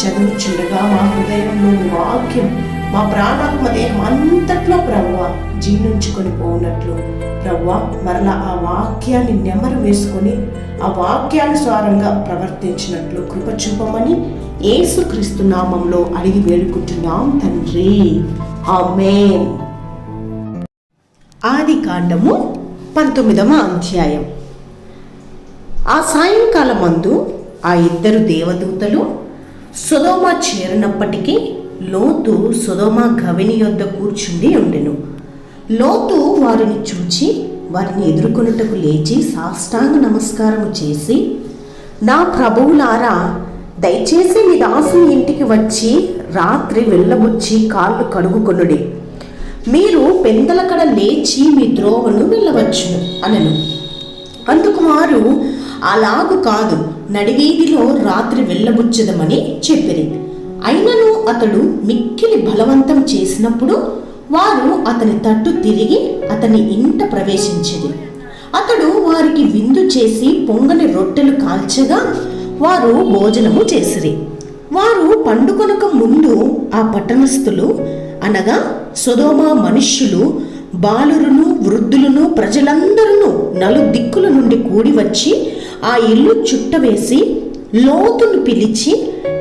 చదువుచుండగా మా హృదయంలో వాక్యం మా ప్రాణాత్మ దేహం అంతట్లో ప్రవ్వ జీర్ణించుకొని పోనట్లు ప్రవ్వ మరలా ఆ వాక్యాన్ని నెమరు వేసుకొని ఆ వాక్యానుసారంగా ప్రవర్తించినట్లు కృప చూపమని నామంలో అడిగి వేడుకుంటున్నాం తండ్రి. ఆమేన్. ఆది కాండము పంతొమ్మిదవ అధ్యాయం. ఆ సాయంకాలం అందు ఆ ఇద్దరు దేవదూతలు సుధోమ చేరినప్పటికీ లోతు సుధోమ గవిని యొద్ద కూర్చుండి ఉండెను. లోతు వారిని చూచి వారిని ఎదుర్కొనుటకు లేచి సాష్టాంగ నమస్కారము చేసి నా ప్రభువులారా దయచేసి మీ దాసుని ఇంటికి వచ్చి రాత్రి వెళ్ళబుచ్చి కాళ్ళు కడుగుకొనుడి. మీరు పెందలకడ లేచి మీ ద్రోవను వెళ్ళవచ్చును అనను. అందుకు వారు అలాగు కాదు నడివీధిలో రాత్రి వెళ్ళబుచ్చదమని చెప్పిరి. అయినను అతడు మిక్కిలి బలవంతం చేసినప్పుడు వారు అతని తట్టు తిరిగి అతని ఇంట ప్రవేశించిరి. అతడు వారికి విందు చేసి పొంగని రొట్టెలు కాల్చగా వారు భోజనము చేసిరి. వారు పండుకొనక ముందు ఆ పట్టణస్థులు అనగా సొదోమ మనుష్యులు బాలురును వృద్ధులను ప్రజలందరూ నలు దిక్కుల నుండి కూడి వచ్చి ఆ ఇల్లు చుట్టవేసి లోతును పిలిచి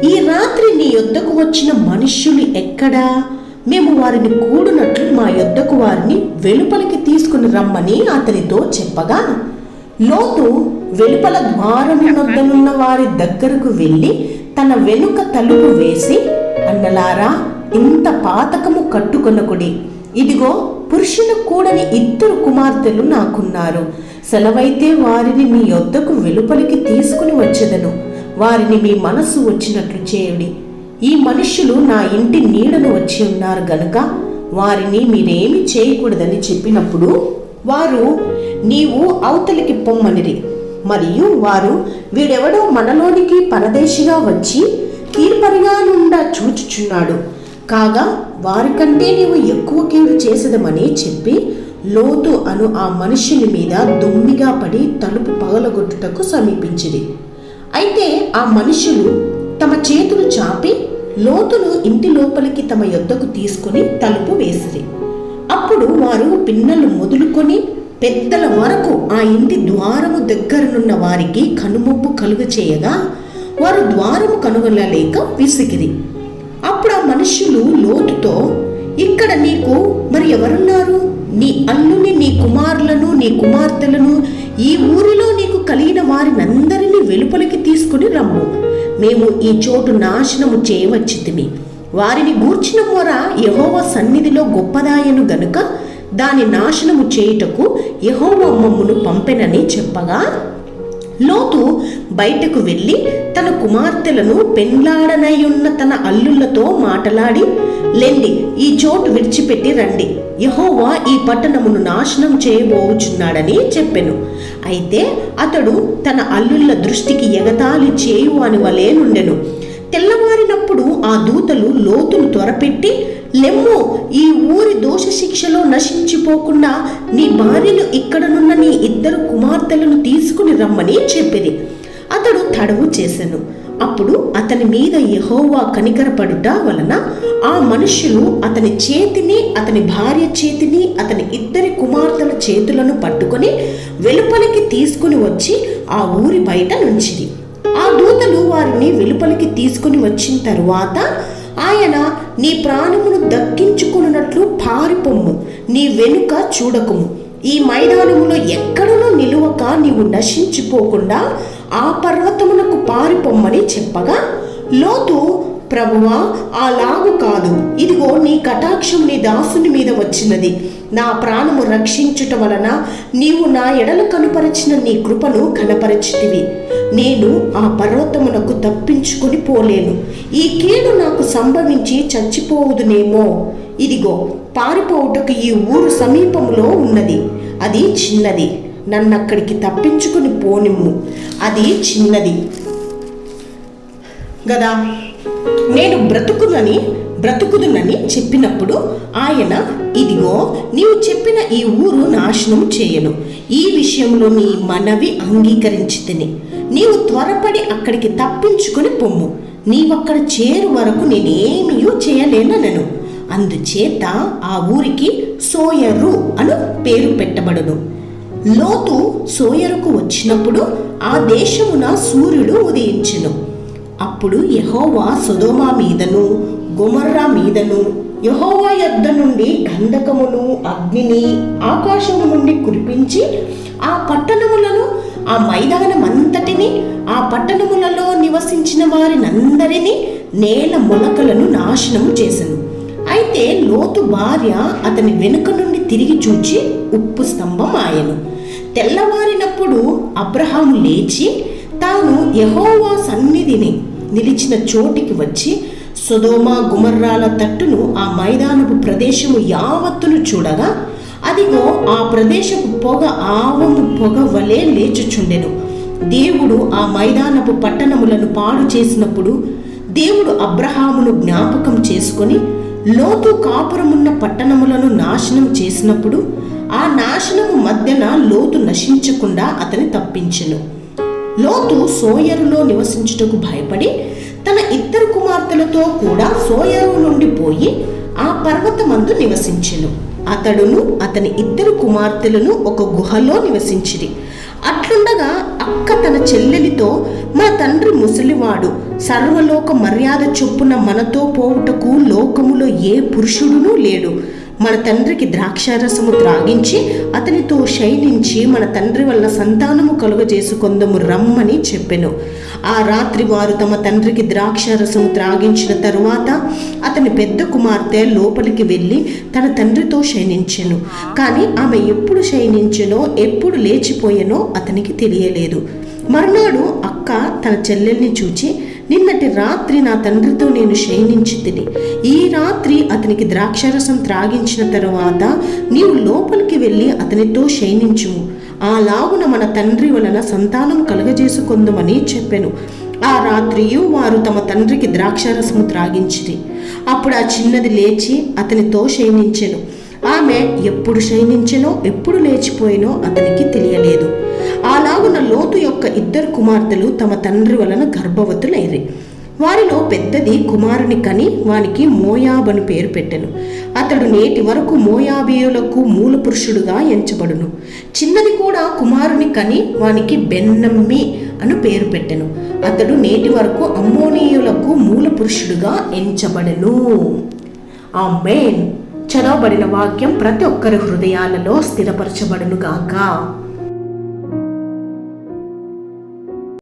ఈ రాత్రి నీ యొద్దకు వచ్చిన మనుష్యులు ఎక్కడా? మేము వారిని కూడునట్లు మా యొద్దకు వారిని వెలుపలికి తీసుకుని రమ్మని అతనితో చెప్పగా లోతు వెలుపల ద్వారమునొద్దనున్న వారి దగ్గరకు వెళ్ళి తన వెనుక తలుపు వేసి అన్నలారా ఇంత పాతకము కట్టుకొనకుడి. ఇదిగో పురుషులు కూడని ఇద్దరు కుమార్తెలు నాకున్నారు. సెలవైతే వారిని మీ యొద్దకు వెలుపలికి తీసుకుని వచ్చేదను. వారిని మీ మనస్సు వచ్చినట్లు చేయండి. ఈ మనుష్యులు నా ఇంటి నీడను వచ్చి ఉన్నారు గనుక వారిని మీరేమి చేయకూడదని చెప్పినప్పుడు వారు నీవు అవతలికి పొమ్మనిరి. మరియు వారు వీడెవడో మనలోనికి పరదేశిగా వచ్చి తీర్పరిగా నుండా చూచుచున్నాడు. కాగా వారికంటే నీవు ఎక్కువ కీడు చేసేదమని చెప్పి లోతు అను ఆ మనుష్యుని మీద దుమ్మిగా పడి తలుపు పగలగొట్టుటకు సమీపించింది అయితే ఆ మనుషులు తమ చేతులు చాపి లోతును ఇంటి లోపలికి తమ యొద్దకు తీసుకుని తలుపు వేసిరి. అప్పుడు వారు పిన్నలు మొదలుకొని పెద్దల వరకు ఆ ఇంటి ద్వారము దగ్గరనున్న వారికి కనుమొప్పు కలుగ చేయగా వారు ద్వారము కనుగొనలేక విసిగిరి. అప్పుడు ఆ మనుషులు లోతుతో ఇక్కడ నీకు మరి ఎవరున్నారు? నీ అల్లుని నీ కుమారులను నీ కుమార్తెలను ఈ ఊరిలో నీకు కలిగిన వారినందరినీ వెలుపలికి తీసుకుని రమ్ము. మేము ఈ చోటు నాశనము చేయవచ్చితిమి. వారిని గూర్చిన మొర యహోవ సన్నిధిలో గొప్పదాయను గనుక దాని నాశనము చేయుటకు యహోవ మమ్మను పంపెనని చెప్పగా లోతు బయటకు వెళ్ళి తన కుమార్తెలను పెండ్లాడనయున్న తన అల్లుళ్ళతో మాటలాడి లెండి ఈ చోటు విడిచిపెట్టి రండి. యహోవా ఈ పట్టణమును నాశనం చేయబోచున్నాడని చెప్పెను. అయితే అతడు తన అల్లుళ్ళ దృష్టికి ఎగతాళి చేయువాని వలే నుండెను. తెల్లవారినప్పుడు ఆ దూతలు లోతును త్వరపెట్టి లెమ్ము ఈ ఊరి దోష శిక్షలో నశించిపోకుండా నీ భార్యను ఇక్కడనున్న నీ ఇద్దరు కుమార్తెలను తీసుకుని రమ్మని చెప్పిరి. అతడు తడవు చేశాను అప్పుడు అతని మీద యహోవా కనికరపడుట వలన ఆ మనుష్యులు అతని చేతిని అతని భార్య చేతిని అతని ఇద్దరి కుమార్తెల చేతులను పట్టుకొని వెలుపలికి తీసుకుని వచ్చి ఆ ఊరి బయట నుంచిది ఆ దూతలు వారిని వెలుపలికి తీసుకుని వచ్చిన తరువాత ఆయన నీ ప్రాణమును దక్కించుకున్నట్లు పారిపొమ్ము. నీ వెనుక చూడకుము. ఈ మైదానములో ఎక్కడనూ నిలువక నీవు నశించిపోకుండా ఆ పర్వతమునకు పారిపొమ్మని చెప్పగా లోతు ప్రభువా అలాగు కాదు. ఇదిగో నీ కటాక్షం నీ దాసుని మీద వచ్చినది. నా ప్రాణము రక్షించుట వలన నీవు నా ఎడలు కనుపరిచిన నీ కృపను కనపరచితివి నేను ఆ పర్వతమునకు తప్పించుకొని పోలేను. ఈ కీడు నాకు సంభవించి చచ్చిపోవుదునేమో. ఇదిగో పారిపోవుటకు ఈ ఊరు సమీపంలో ఉన్నది. అది చిన్నది. నన్నక్కడికి తప్పించుకుని పోనిమ్ము. అది చిన్నది. గదా నేను బ్రతుకునని బ్రతుకుదునని చెప్పినప్పుడు ఆయన ఇదిగో నీవు చెప్పిన ఈ ఊరు నాశనం చేయను. ఈ విషయంలో నీ మనవి అంగీకరించి తిని నీవు త్వరపడి అక్కడికి తప్పించుకుని పొమ్ము. నీవక్కడ చేరు వరకు నేనేమీ చేయలేనను అందుచేత ఆ ఊరికి సోయరు అను పేరు పెట్టబడును. లోతు సోయరుకు వచ్చినప్పుడు ఆ దేశమున సూర్యుడు ఉదయించును. అప్పుడు యహోవా సుధోమా మీదను గుమర్రా మీదను యహోవా యొద్ద నుండి గంధకమును అగ్నిని ఆకాశము నుండి కురిపించి ఆ పట్టణములను ఆ మైదానం అంతటిని ఆ పట్టణములలో నివసించిన వారినందరినీ నేల మొలకలను నాశనము చేసెను. అయితే లోతు భార్య అతని వెనుక నుండి తిరిగి చూచి ఉప్పు స్తంభం ఆయను. తెల్లవారినప్పుడు అబ్రహాము లేచి తాను యహోవా సన్నిధిని నిలిచిన చోటికి వచ్చి సుధోమ గుమర్రాల తట్టును ఆ మైదానపు ప్రదేశము యావత్తును చూడగా అదిగో ఆ ప్రదేశపు పొగ ఆవము పొగ వలె లేచుచుండెను. దేవుడు ఆ మైదానపు పట్టణములను పాడు చేసినప్పుడు దేవుడు అబ్రహామును జ్ఞాపకం చేసుకొని లోతు కాపురమున్న పట్టణములను నాశనం చేసినప్పుడు ఆ నాశనము మధ్యన లోతు నశించకుండా అతని తప్పించెను. లోతు సోయరులో నివసించుటకు భయపడి తన ఇద్దరు కుమార్తెలతో కూడా సోయరు నుండి పోయి ఆ పర్వతమందు నివసించెను. అతడును అతని ఇద్దరు కుమార్తెలను ఒక గుహలో నివసించిరి. అట్లుండగా అక్క తన చెల్లెలితో మా తండ్రి ముసలివాడు సర్వలోక మర్యాద చొప్పున మనతో పోవుటకు లోకములో ఏ పురుషుడునూ లేడు. మన తండ్రికి ద్రాక్షారసము త్రాగించి అతనితో శయనించి మన తండ్రి వల్ల సంతానము కలుగజేసుకొందము రమ్మని చెప్పెను. ఆ రాత్రి వారు తమ తండ్రికి ద్రాక్షారసము త్రాగించిన తరువాత అతని పెద్ద కుమార్తె లోపలికి వెళ్ళి తన తండ్రితో శయనించెను. కానీ ఆమె ఎప్పుడు శయనించెనో ఎప్పుడు లేచిపోయెనో అతనికి తెలియలేదు. మర్నాడు అక్క తన చెల్లెల్ని చూచి నిన్నటి రాత్రి నా తండ్రితో నేను శయనించి తిని ఈ రాత్రి అతనికి ద్రాక్షారసం త్రాగించిన తరువాత నీవు లోపలికి వెళ్ళి అతనితో శయనించుము. ఆ లాగున మన తండ్రి వలన సంతానం కలుగజేసుకుందమని చెప్పెను. ఆ రాత్రియు వారు తమ తండ్రికి ద్రాక్షరసము త్రాగించిరి. అప్పుడు ఆ చిన్నది లేచి అతనితో శయనించెను. ఆమె ఎప్పుడు శయనించెనో ఎప్పుడు లేచిపోయినో అతనికి తెలియలేదు. అలాగున లోతు యొక్క ఇద్దరు కుమార్తెలు తమ తండ్రి వలన గర్భవతులైరి. వారిలో పెద్దది కుమారుని కని వానికి మోయాబను పేరు పెట్టెను. అతడు నేటి వరకు మోయాబీయులకు మూల పురుషుడుగా ఎంచబడును. చిన్నది కూడా కుమారుని కని వానికి బెన్నమ్మి అను పేరు పెట్టెను. అతడు నేటి వరకు అమ్మోనీయులకు మూల పురుషుడుగా ఎంచబడెను. ఆ మెయిన్ చదవబడిన వాక్యం ప్రతి ఒక్కరి హృదయాలలో స్థిరపరచబడును గాక